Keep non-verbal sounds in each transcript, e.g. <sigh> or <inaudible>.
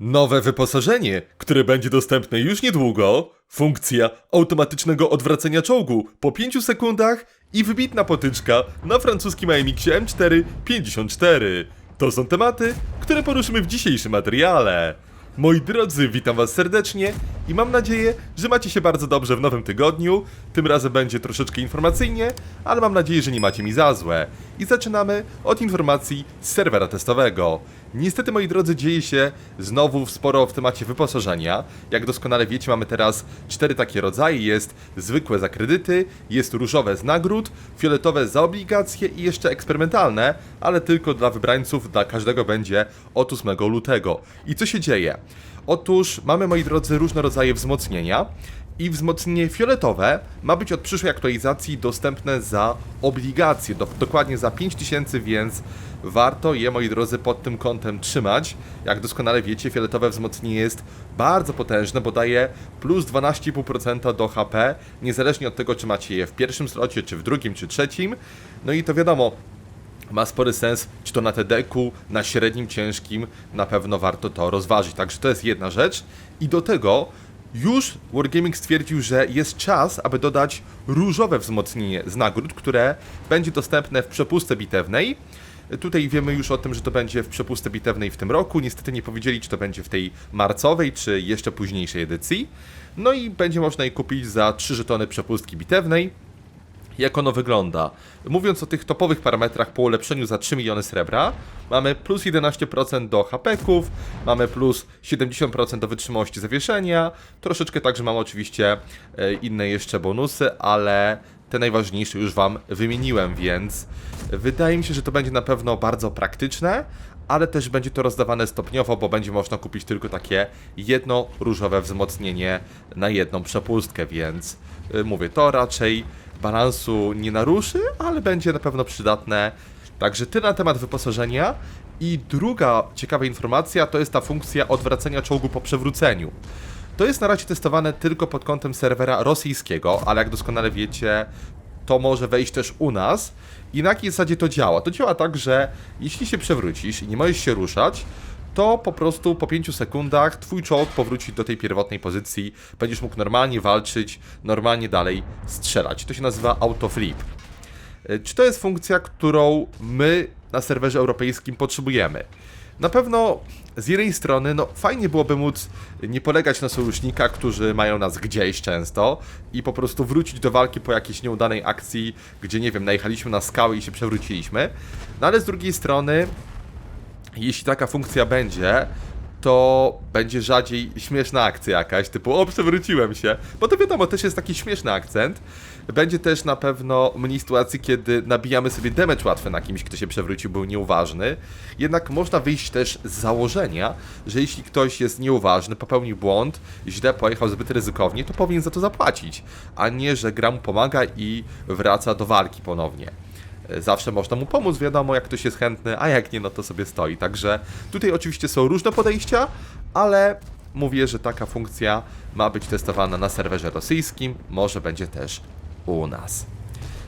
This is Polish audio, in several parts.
Nowe wyposażenie, które będzie dostępne już niedługo. Funkcja automatycznego odwracania czołgu po 5 sekundach i wybitna potyczka na francuskim AMX-ie M4 54. To są tematy, które poruszymy w dzisiejszym materiale. Moi drodzy, witam was serdecznie i mam nadzieję, że macie się bardzo dobrze w nowym tygodniu. Tym razem będzie troszeczkę informacyjnie, ale mam nadzieję, że nie macie mi za złe. I zaczynamy od informacji z serwera testowego. Niestety, moi drodzy, dzieje się znowu sporo w temacie wyposażenia. Jak doskonale wiecie, mamy teraz cztery takie rodzaje. Jest zwykłe za kredyty, jest różowe z nagród, fioletowe za obligacje i jeszcze eksperymentalne, ale tylko dla wybrańców, dla każdego będzie od 8 lutego. I co się dzieje? Otóż mamy, moi drodzy, różne rodzaje wzmocnienia i wzmocnienie fioletowe ma być od przyszłej aktualizacji dostępne za obligacje, do, dokładnie za 5000, więc warto je, moi drodzy, pod tym kątem trzymać. Jak doskonale wiecie, fioletowe wzmocnienie jest bardzo potężne, bo daje plus 12,5% do HP, niezależnie od tego, czy macie je w pierwszym slocie, czy w drugim, czy trzecim. No i to wiadomo, ma spory sens, czy to na TD-ku, na średnim, ciężkim, na pewno warto to rozważyć. Także to jest jedna rzecz. I do tego już Wargaming stwierdził, że jest czas, aby dodać różowe wzmocnienie z nagród, które będzie dostępne w przepustce bitewnej. Tutaj wiemy już o tym, że to będzie w przepustce bitewnej w tym roku. Niestety nie powiedzieli, czy to będzie w tej marcowej, czy jeszcze późniejszej edycji. No i będzie można je kupić za 3 żetony przepustki bitewnej jak ono wygląda. Mówiąc o tych topowych parametrach po ulepszeniu za 3 miliony srebra, mamy plus 11% do HP-ków, mamy plus 70% do wytrzymałości zawieszenia, troszeczkę także mamy oczywiście e, inne jeszcze bonusy, ale te najważniejsze już Wam wymieniłem, więc wydaje mi się, że to będzie na pewno bardzo praktyczne, ale też będzie to rozdawane stopniowo, bo będzie można kupić tylko takie jedno różowe wzmocnienie na jedną przepustkę, więc y, mówię, to raczej balansu nie naruszy, ale będzie na pewno przydatne. Także tyle na temat wyposażenia. I druga ciekawa informacja to jest ta funkcja odwracania czołgu po przewróceniu. To jest na razie testowane tylko pod kątem serwera rosyjskiego, ale jak doskonale wiecie, to może wejść też u nas. I na jakiej zasadzie to działa? To działa tak, że jeśli się przewrócisz i nie możesz się ruszać, to po prostu po 5 sekundach twój czołg powróci do tej pierwotnej pozycji, będziesz mógł normalnie walczyć, normalnie dalej strzelać. To się nazywa autoflip. E, Czy to jest funkcja, którą my na serwerze europejskim potrzebujemy? Na pewno z jednej strony, no fajnie byłoby móc nie polegać na sojusznikach, którzy mają nas gdzieś często i po prostu wrócić do walki po jakiejś nieudanej akcji, gdzie nie wiem, najechaliśmy na skały i się przewróciliśmy. No ale z drugiej strony, jeśli taka funkcja będzie, to będzie rzadziej śmieszna akcja jakaś, typu o, przewróciłem się, bo to wiadomo, też jest taki śmieszny akcent. Będzie też na pewno mniej sytuacji, kiedy nabijamy sobie damage łatwy na kimś, kto się przewrócił, był nieuważny. Jednak można wyjść też z założenia, że jeśli ktoś jest nieuważny, popełnił błąd, źle pojechał zbyt ryzykownie, to powinien za to zapłacić, a nie, że gra mu pomaga i wraca do walki ponownie. Zawsze można mu pomóc, wiadomo, jak ktoś jest chętny, a jak nie, no to sobie stoi. Także tutaj oczywiście są różne podejścia, ale mówię, że taka funkcja ma być testowana na serwerze rosyjskim, może będzie też u nas.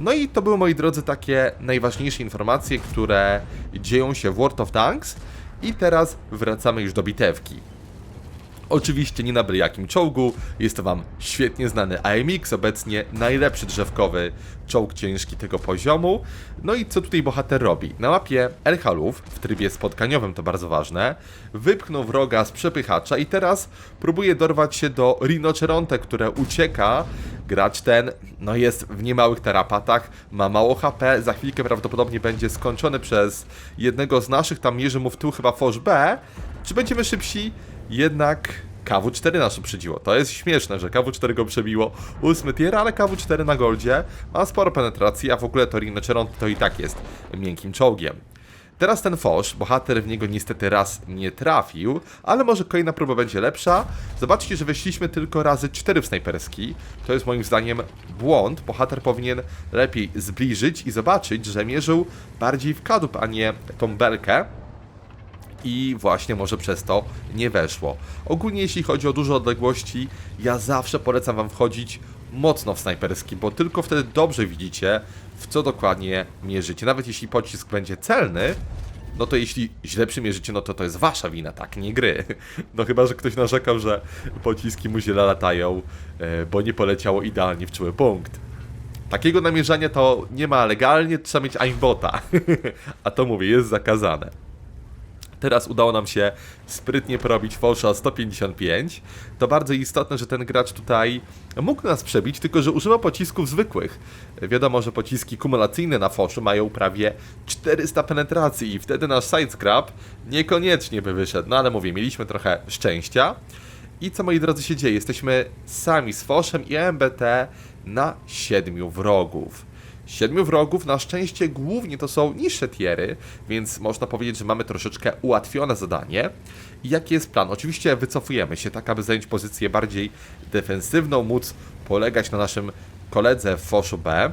No i to były, moi drodzy, takie najważniejsze informacje, które dzieją się w World of Tanks. I teraz wracamy już do bitewki. Oczywiście nie na byle jakim czołgu, jest to Wam świetnie znany AMX, obecnie najlepszy drzewkowy czołg ciężki tego poziomu. No i co tutaj bohater robi? Na mapie El Haluf, w trybie spotkaniowym to bardzo ważne, wypchnął wroga z przepychacza i teraz próbuje dorwać się do Rinoceronte, które ucieka. Gracz ten no jest w niemałych tarapatach, ma mało HP, za chwilkę prawdopodobnie będzie skończony przez jednego z naszych, tam mierzy mu w tył chyba Fosz B. Czy będziemy szybsi? Jednak KW4 nas uprzedziło. To jest śmieszne, że KW4 go przebiło. Ósmy tier, ale KW4 na goldzie ma sporo penetracji, a w ogóle to Rhinoceron to i tak jest miękkim czołgiem. Teraz ten Fosz, bohater w niego niestety raz nie trafił, ale może kolejna próba będzie lepsza. Zobaczcie, że weszliśmy tylko razy 4 w snajperski. To jest moim zdaniem błąd. Bohater powinien lepiej zbliżyć i zobaczyć, że mierzył bardziej w kadłub, a nie tą belkę i właśnie może przez to nie weszło. Ogólnie jeśli chodzi o duże odległości, ja zawsze polecam Wam wchodzić mocno w snajperski, bo tylko wtedy dobrze widzicie, w co dokładnie mierzycie. Nawet jeśli pocisk będzie celny, no to jeśli źle przymierzycie, no to to jest wasza wina, tak, nie gry. <laughs> No chyba, że ktoś narzekał, że pociski mu źle latają, e, bo nie poleciało idealnie w czuły punkt. Takiego namierzania to nie ma legalnie, trzeba mieć aimbota. <laughs> A to mówię, jest zakazane. Teraz udało nam się sprytnie porobić Fosha 155. To bardzo istotne, że ten gracz tutaj mógł nas przebić, tylko że używa pocisków zwykłych. Wiadomo, że pociski kumulacyjne na Foshu mają prawie 400 penetracji i wtedy nasz sidescrap niekoniecznie by wyszedł. No ale mówię, mieliśmy trochę szczęścia. I co moi drodzy się dzieje? Jesteśmy sami z Foshem i MBT na siedmiu wrogów. Siedmiu wrogów, na szczęście głównie to są niższe tiery, więc można powiedzieć, że mamy troszeczkę ułatwione zadanie. I jaki jest plan? Oczywiście wycofujemy się, tak aby zająć pozycję bardziej defensywną, móc polegać na naszym koledze w Foszu B.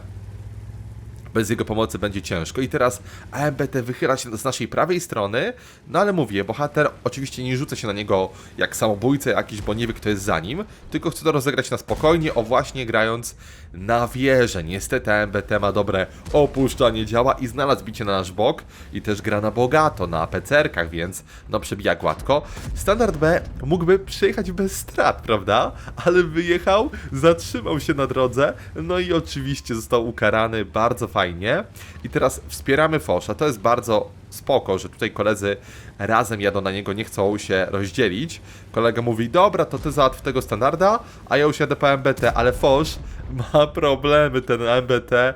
Bez jego pomocy będzie ciężko. I teraz AMBT wychyla się z naszej prawej strony, no ale mówię, bohater oczywiście nie rzuca się na niego jak samobójca jakiś, bo nie wie kto jest za nim, tylko chce to rozegrać na spokojnie, o właśnie grając na wieżę. Niestety AMBT ma dobre opuszczanie działa i znalazł bicie na nasz bok i też gra na bogato, na pecerkach, więc no przebija gładko. Standard B mógłby przyjechać bez strat, prawda? Ale wyjechał, zatrzymał się na drodze, no i oczywiście został ukarany bardzo fajnie. I teraz wspieramy Fosza, to jest bardzo spoko, że tutaj koledzy razem jadą na niego, nie chcą się rozdzielić. Kolega mówi, dobra, to ty załatw tego standarda, a ja już jadę po MBT, ale Fosz ma <laughs> problemy, ten MBT,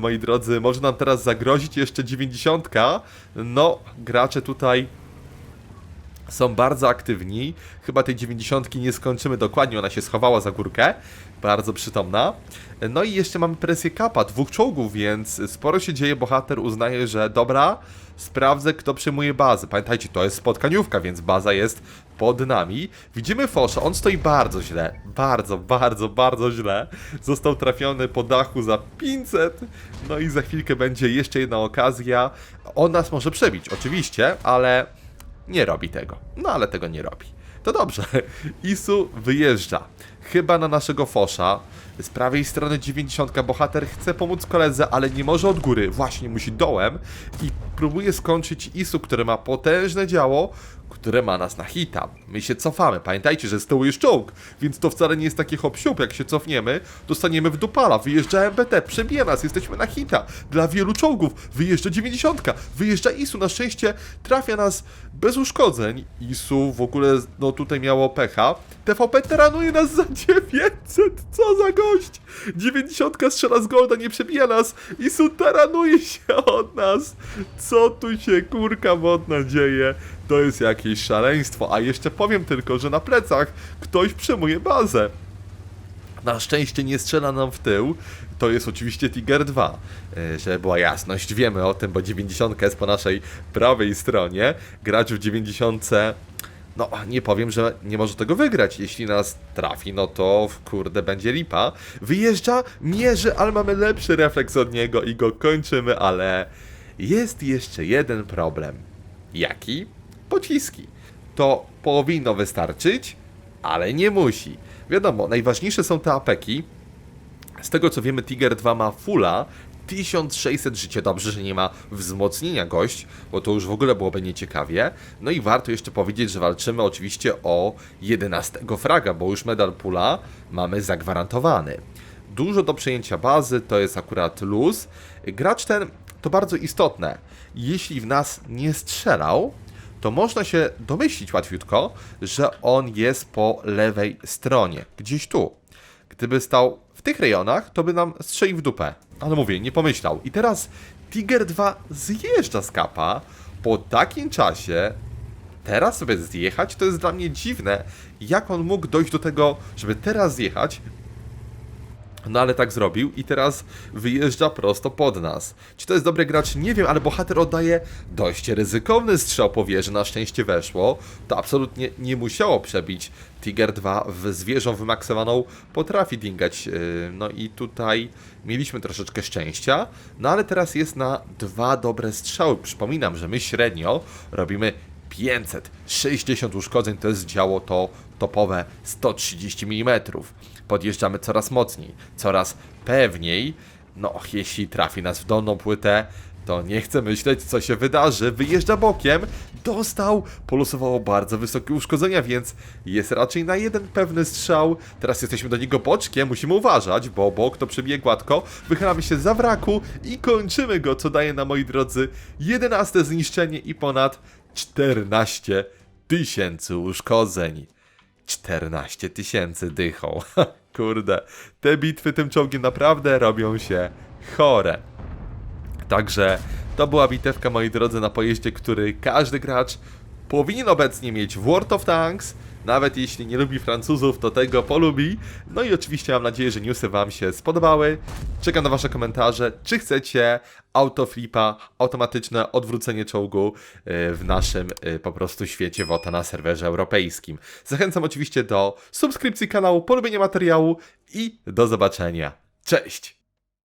moi drodzy, może nam teraz zagrozić jeszcze 90. No, gracze tutaj są bardzo aktywni. Chyba tej 90 nie skończymy dokładnie, ona się schowała za górkę. Bardzo przytomna. No i jeszcze mamy presję kapa, dwóch czołgów, więc sporo się dzieje. Bohater uznaje, że dobra, sprawdzę kto przejmuje bazę. Pamiętajcie, to jest spotkaniówka, więc baza jest pod nami. Widzimy Fosza, on stoi bardzo źle. Bardzo, bardzo, bardzo źle. Został trafiony po dachu za 500. No i za chwilkę będzie jeszcze jedna okazja. On nas może przebić, oczywiście, ale nie robi tego. No ale tego nie robi. To dobrze. <laughs> Isu wyjeżdża. Chyba na naszego Fosza. Z prawej strony 90 bohater chce pomóc koledze, ale nie może od góry. Właśnie musi dołem i próbuje skończyć Isu, który ma potężne działo, które ma nas na hita. My się cofamy. Pamiętajcie, że z tyłu jest czołg, więc to wcale nie jest takie hop siup. Jak się cofniemy, dostaniemy w dupala. Wyjeżdża MBT, przebija nas, jesteśmy na hita. Dla wielu czołgów wyjeżdża 90, wyjeżdża Isu. Na szczęście trafia nas bez uszkodzeń. Isu w ogóle, no tutaj miało pecha. TVP teranuje nas za 900, co za gość! 90 strzela z golda, nie przebija nas. Isu taranuje się od nas. Co tu się kurka wodna dzieje? To jest jakieś szaleństwo. A jeszcze powiem tylko, że na plecach ktoś przejmuje bazę. Na szczęście nie strzela nam w tył. To jest oczywiście Tiger 2. E, Żeby była jasność, wiemy o tym, bo 90 jest po naszej prawej stronie. Gracz w 90. No, nie powiem, że nie może tego wygrać. Jeśli nas trafi, no to kurde, będzie lipa. Wyjeżdża, mierzy, ale mamy lepszy refleks od niego i go kończymy, ale jest jeszcze jeden problem. Jaki? Pociski. To powinno wystarczyć, ale nie musi. Wiadomo, najważniejsze są te apeki. Z tego co wiemy, Tiger 2 ma fulla 1600 życia. Dobrze, że nie ma wzmocnienia gość, bo to już w ogóle byłoby nieciekawie. No i warto jeszcze powiedzieć, że walczymy oczywiście o 11 fraga, bo już medal pula mamy zagwarantowany. Dużo do przejęcia bazy, to jest akurat luz. Gracz ten to bardzo istotne. Jeśli w nas nie strzelał, to można się domyślić łatwiutko, że on jest po lewej stronie, gdzieś tu. Gdyby stał w tych rejonach, to by nam strzelił w dupę. Ale mówię, nie pomyślał. I teraz Tiger 2 zjeżdża z kapa po takim czasie. Teraz sobie zjechać, to jest dla mnie dziwne, jak on mógł dojść do tego, żeby teraz zjechać, no ale tak zrobił i teraz wyjeżdża prosto pod nas. Czy to jest dobry gracz? Nie wiem, ale bohater oddaje dość ryzykowny strzał po wieży, na szczęście weszło. To absolutnie nie musiało przebić. Tiger 2 w zwierzą wymaksowaną potrafi dingać. yy, No i tutaj mieliśmy troszeczkę szczęścia. No ale teraz jest na dwa dobre strzały. Przypominam, że my średnio robimy 560 uszkodzeń to jest działo to topowe 130 mm. Podjeżdżamy coraz mocniej, coraz pewniej. No, jeśli trafi nas w dolną płytę, to nie chce myśleć, co się wydarzy. Wyjeżdża bokiem, dostał, polosowało bardzo wysokie uszkodzenia, więc jest raczej na jeden pewny strzał. Teraz jesteśmy do niego boczkiem, musimy uważać, bo bok to przebije gładko. Wychylamy się za wraku i kończymy go, co daje na moi drodzy 11 zniszczenie i ponad 14 tysięcy uszkodzeń. 14 tysięcy dychą. <laughs> Kurde, te bitwy tym czołgiem naprawdę robią się chore. Także to była bitewka, moi drodzy, na pojeździe, który każdy gracz powinien obecnie mieć w World of Tanks. Nawet jeśli nie lubi Francuzów, to tego polubi. No i oczywiście mam nadzieję, że newsy Wam się spodobały. Czekam na Wasze komentarze. Czy chcecie autoflipa, automatyczne odwrócenie czołgu y, w naszym y, po prostu świecie WOTA na serwerze europejskim. Zachęcam oczywiście do subskrypcji kanału, polubienia materiału i do zobaczenia. Cześć!